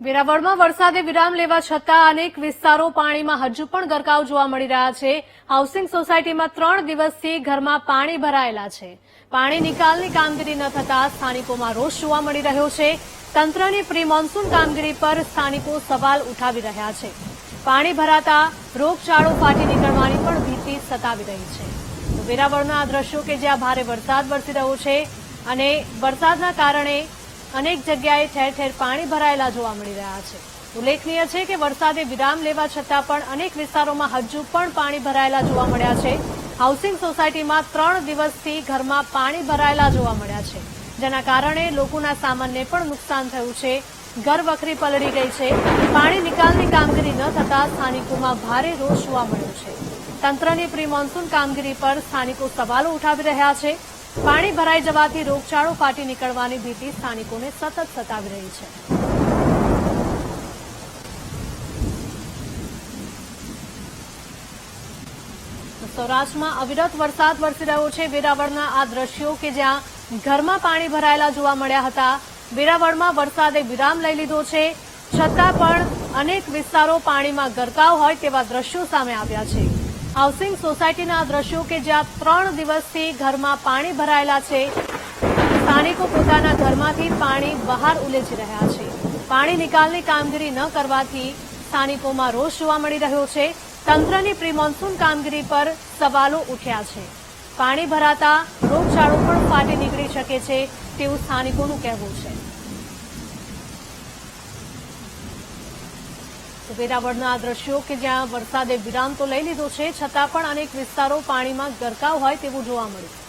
વેરાવળમાં વરસાદે વિરામ લેવા છતાં અનેક વિસ્તારો પાણીમાં હજુ પણ ગરકાવ જોવા મળી રહ્યા છે. હાઉસિંગ સોસાયટીમાં ત્રણ દિવસથી ઘરમાં પાણી ભરાયેલા છે. પાણી નિકાલની કામગીરી ન થતા સ્થાનિકોમાં રોષ જોવા મળી રહ્યો છે. તંત્રની પ્રી મોન્સૂન કામગીરી પર સ્થાનિકો સવાલ ઉઠાવી રહ્યા છે. પાણી ભરાતા રોગચાળો ફાટી નીકળવાની પણ ભીતિ સતાવી રહી છે. વેરાવળના આ દ્રશ્યો કે જ્યાં ભારે વરસાદ વરસી રહ્યો છે અને વરસાદના કારણે અનેક જગ્યાએ ઠેર ઠેર પાણી ભરાયેલા જોવા મળી રહ્યા છે. ઉલ્લેખનીય છે કે વરસાદે વિરામ લેવા છતાં પણ અનેક વિસ્તારોમાં હજુ પણ પાણી ભરાયેલા જોવા મળ્યા છે. હાઉસિંગ સોસાયટીમાં ત્રણ દિવસથી ઘરમાં પાણી ભરાયેલા જોવા મળ્યા છે. જેના કારણે લોકોના સામાનને પણ નુકસાન થયું છે. ઘર વખરી પલળી ગઈ છે. પાણી નિકાલની કામગીરી ન થતાં સ્થાનિકોમાં ભારે રોષ જોવા મળ્યો છે. તંત્રની પ્રી મોન્સૂન કામગીરી પર સ્થાનિકો સવાલો ઉઠાવી રહ્યા છે. પાણી ભરાઈ જવાથી રોગચાળો ફાટી નીકળવાની ભીતિ સ્થાનિકોને સતત સતાવી રહી છે. સૌરાષ્ટ્રમાં અવિરત વરસાદ વરસી રહ્યો છે. વેરાવળના આ દ્રશ્યો કે જ્યાં ઘરમાં પાણી ભરાયેલા જોવા મળ્યા હતા, વેરાવળમાં વરસાદે વિરામ લઈ લીધો છે. છતાં પણ અનેક વિસ્તારો પાણીમાં ગરકાવ હોય તેવા દ્રશ્યો સામે આવ્યા છે. હાઉસિંગ સોસાયટીના દ્રશ્યો કે જ્યાં ત્રણ દિવસથી ઘરમાં પાણી ભરાયેલા છે. સ્થાનિકો પોતાના ઘરમાંથી પાણી બહાર ઉલેચી રહ્યા છે. પાણી નિકાલની કામગીરી ન કરવાથી સ્થાનિકોમાં રોષ જોવા મળી રહ્યો છે. તંત્રની પ્રી મોન્સૂન કામગીરી પર સવાલો ઉઠ્યા છે. પાણી ભરાતા રોગચાળો પણ ફાટી નીકળી શકે છે તેવું સ્થાનિકોનું કહેવું છે. તો વેરાવળના આ દ્રશ્યો કે જ્યાં વરસાદે વિરામ તો લઈ લીધો છે, છતાં પણ અનેક વિસ્તારો પાણીમાં ગરકાવ હોય તેવું જોવા મળ્યું.